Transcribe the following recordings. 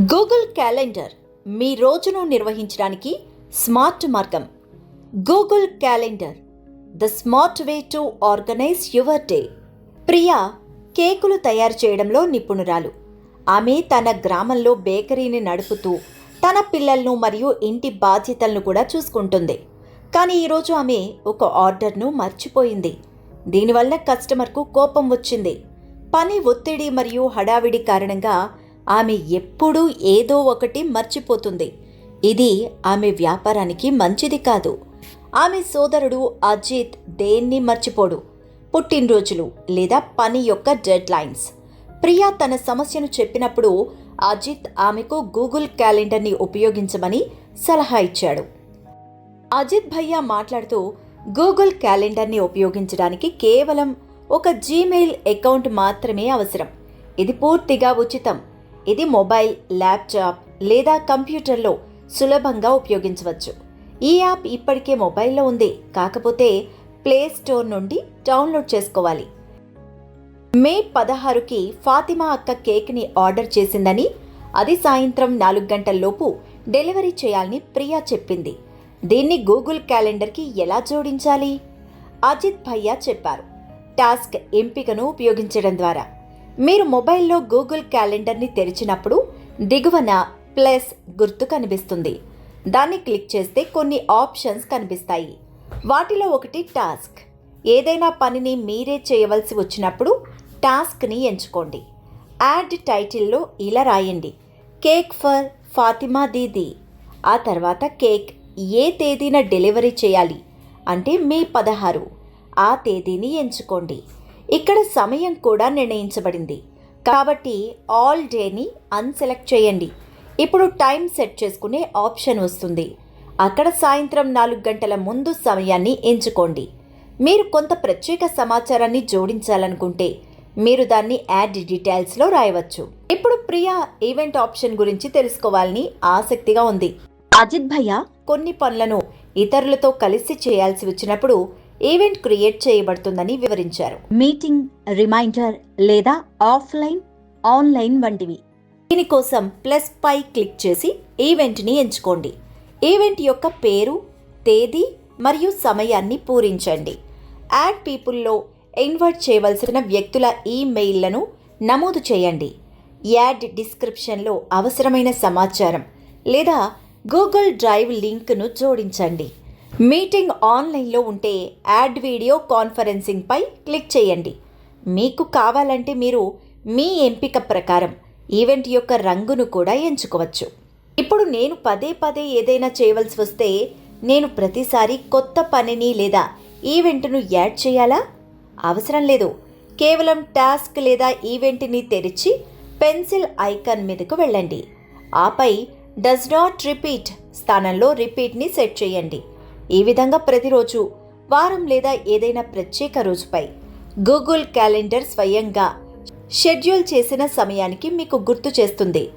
Google calendar మీ రోజును నిర్వహించడానికి smart మార్గం. Google calendar the smart way to organise your day Priya కేకులు తయారు చేయడంలో నిపుణురాలు. ఆమె తన గ్రామంలో బేకరీని నడుపుతూ తన పిల్లలను మరియు ఇంటి బాధ్యతలను కూడా చూసుకుంటుంది. కానీ ఈరోజు ఆమె ఒక ఆర్డర్ను మర్చిపోయింది. దీనివల్ల కస్టమర్కు కోపం వచ్చింది. పని ఒత్తిడి మరియు హడావిడి కారణంగా ఆమె ఎప్పుడూ ఏదో ఒకటి మర్చిపోతుంది. ఇది ఆమె వ్యాపారానికి మంచిది కాదు. ఆమె సోదరుడు అజిత్ దేన్ని మర్చిపోడు. పుట్టినరోజులు లేదా పని యొక్క డెడ్ లైన్స్ ప్రియా తన సమస్యను చెప్పినప్పుడు అజిత్ ఆమెకు గూగుల్ క్యాలెండర్ని ఉపయోగించమని సలహా ఇచ్చాడు. అజిత్ భయ్య మాట్లాడుతూ గూగుల్ క్యాలెండర్ని ఉపయోగించడానికి కేవలం ఒక జీమెయిల్ అకౌంట్ మాత్రమే అవసరం. ఇది పూర్తిగా ఉచితం. ఇది మొబైల్ ల్యాప్టాప్ లేదా కంప్యూటర్లో సులభంగా ఉపయోగించవచ్చు. ఈ యాప్ ఇప్పటికే మొబైల్లో ఉంది. కాకపోతే ప్లే స్టోర్ నుండి డౌన్లోడ్ చేసుకోవాలి. మే పదహారుకి ఫాతిమా అక్క కేక్ని ఆర్డర్ చేసిందని అది సాయంత్రం నాలుగు గంటల్లోపు డెలివరీ చేయాలని ప్రియా చెప్పింది. దీన్ని గూగుల్ క్యాలెండర్కి ఎలా జోడించాలి? అజిత్ భయ్యా చెప్పారు. టాస్క్ ఎంపికను ఉపయోగించడం ద్వారా. మీరు మొబైల్లో గూగుల్ క్యాలెండర్ని తెరిచినప్పుడు దిగువన ప్లస్ గుర్తు కనిపిస్తుంది. దాన్ని క్లిక్ చేస్తే కొన్ని ఆప్షన్స్ కనిపిస్తాయి. వాటిలో ఒకటి టాస్క్. ఏదైనా పనిని మీరే చేయవలసి వచ్చినప్పుడు టాస్క్ని ఎంచుకోండి. యాడ్ టైటిల్లో ఇలా రాయండి. కేక్ ఫర్ ఫాతిమా దీదీ. ఆ తర్వాత కేక్ ఏ తేదీన డెలివరీ చేయాలి? అంటే మే పదహారు. ఆ తేదీని ఎంచుకోండి. ఇక్కడ సమయం కూడా నిర్ణయించబడింది. కాబట్టి ఆల్ డేని అన్సెలెక్ట్ చేయండి. ఇప్పుడు టైం సెట్ చేసుకునే ఆప్షన్ వస్తుంది. అక్కడ సాయంత్రం నాలుగు గంటల ముందు సమయాన్ని ఎంచుకోండి. మీరు కొంత ప్రత్యేక సమాచారాన్ని జోడించాలనుకుంటే మీరు దాన్ని యాడ్ డీటెయిల్స్లో రాయవచ్చు. ఇప్పుడు ప్రియా ఈవెంట్ ఆప్షన్ గురించి తెలుసుకోవాలని ఆసక్తిగా ఉంది. అజిత్ భయ్య కొన్ని పనులను ఇతరులతో కలిసి చేయాల్సి వచ్చినప్పుడు ఈవెంట్ క్రియేట్ చేయబడుతుందని వివరించారు. మీటింగ్ రిమైండర్ లేదా ఆఫ్లైన్ ఆన్లైన్ వంటివి. దీనికోసం ప్లస్ పై క్లిక్ చేసి ఈవెంట్ని ఎంచుకోండి. ఈవెంట్ యొక్క పేరు తేదీ మరియు సమయాన్ని పూరించండి. యాడ్ పీపుల్లో ఇన్వైట్ చేయవలసిన వ్యక్తుల ఈమెయిల్లను నమోదు చేయండి. యాడ్ డిస్క్రిప్షన్లో అవసరమైన సమాచారం లేదా గూగుల్ డ్రైవ్ లింక్ను జోడించండి. మీటింగ్ ఆన్లైన్లో ఉంటే యాడ్ వీడియో కాన్ఫరెన్సింగ్పై క్లిక్ చేయండి. మీకు కావాలంటే మీరు మీ ఎంపిక ప్రకారం ఈవెంట్ యొక్క రంగును కూడా ఎంచుకోవచ్చు. ఇప్పుడు నేను పదే పదే ఏదైనా చేయవలసి వస్తే నేను ప్రతిసారి కొత్త పనిని లేదా ఈవెంట్ను యాడ్ చేయాలా? అవసరం లేదు. కేవలం టాస్క్ లేదా ఈవెంట్ని తెరిచి పెన్సిల్ ఐకాన్ మీదకు వెళ్ళండి. ఆపై డస్ నాట్ రిపీట్ స్థానంలో రిపీట్ని సెట్ చేయండి. ఈ విధంగా ప్రతిరోజు వారం లేదా ఏదైనా ప్రత్యేక రోజుపై గూగుల్ క్యాలెండర్ స్వయంగా షెడ్యూల్ చేసిన సమయానికి మీకు గుర్తు చేస్తుంది.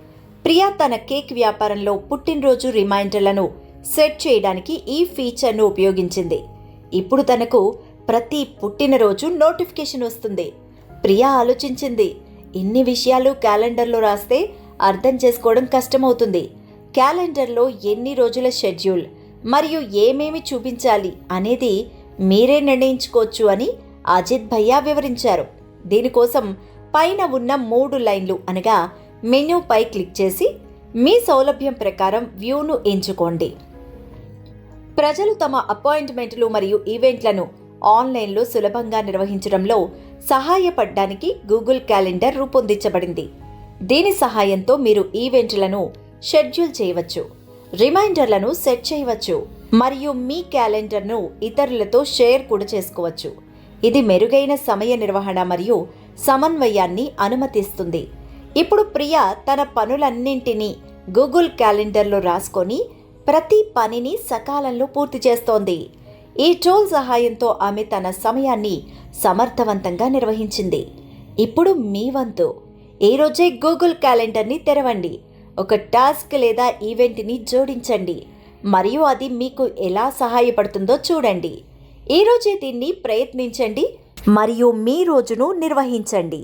ప్రియా తన కేక్ వ్యాపారంలో పుట్టినరోజు రిమైండర్లను సెట్ చేయడానికి ఈ ఫీచర్ను ఉపయోగించింది. ఇప్పుడు తనకు ప్రతి పుట్టినరోజు నోటిఫికేషన్ వస్తుంది. ప్రియా ఆలోచించింది. ఇన్ని విషయాలు క్యాలెండర్లో రాస్తే అర్థం చేసుకోవడం కష్టమవుతుంది. క్యాలెండర్లో ఎన్ని రోజుల షెడ్యూల్ మరియు ఏమేమి చూపించాలి అనేది మీరే నిర్ణయించుకోవచ్చు అని అజిత్ భయ్యా వివరించారు. దీనికోసం పైన ఉన్న మూడు లైన్లు అనగా మెనూపై క్లిక్ చేసి మీ సౌలభ్యం ప్రకారం వ్యూను ఎంచుకోండి. ప్రజలు తమ అపాయింట్మెంట్లు మరియు ఈవెంట్లను ఆన్లైన్లో సులభంగా నిర్వహించడంలో సహాయపడడానికి గూగుల్ క్యాలెండర్ రూపొందించబడింది. దీని సహాయంతో మీరు ఈవెంట్లను షెడ్యూల్ చేయవచ్చు. రిమైండర్లను సెట్ చేయవచ్చు మరియు మీ క్యాలెండర్ను ఇతరులతో షేర్ కూడా చేసుకోవచ్చు. ఇది మెరుగైన సమయ నిర్వహణ మరియు సమన్వయాన్ని అనుమతిస్తుంది. ఇప్పుడు ప్రియా తన పనులన్నింటినీ గూగుల్ క్యాలెండర్లో రాసుకొని ప్రతి పనిని సకాలంలో పూర్తి చేస్తోంది. ఈ టోల్ సహాయంతో ఆమె తన సమయాన్ని సమర్థవంతంగా నిర్వహించింది. ఇప్పుడు మీ వంతు. ఈరోజే గూగుల్ క్యాలెండర్ని తెరవండి. ఒక టాస్క్ లేదా ఈవెంట్ని జోడించండి. మరియు అది మీకు ఎలా సహాయపడుతుందో చూడండి. ఈ రోజే దీన్ని ప్రయత్నించండి మరియు మీ రోజును నిర్వహించండి.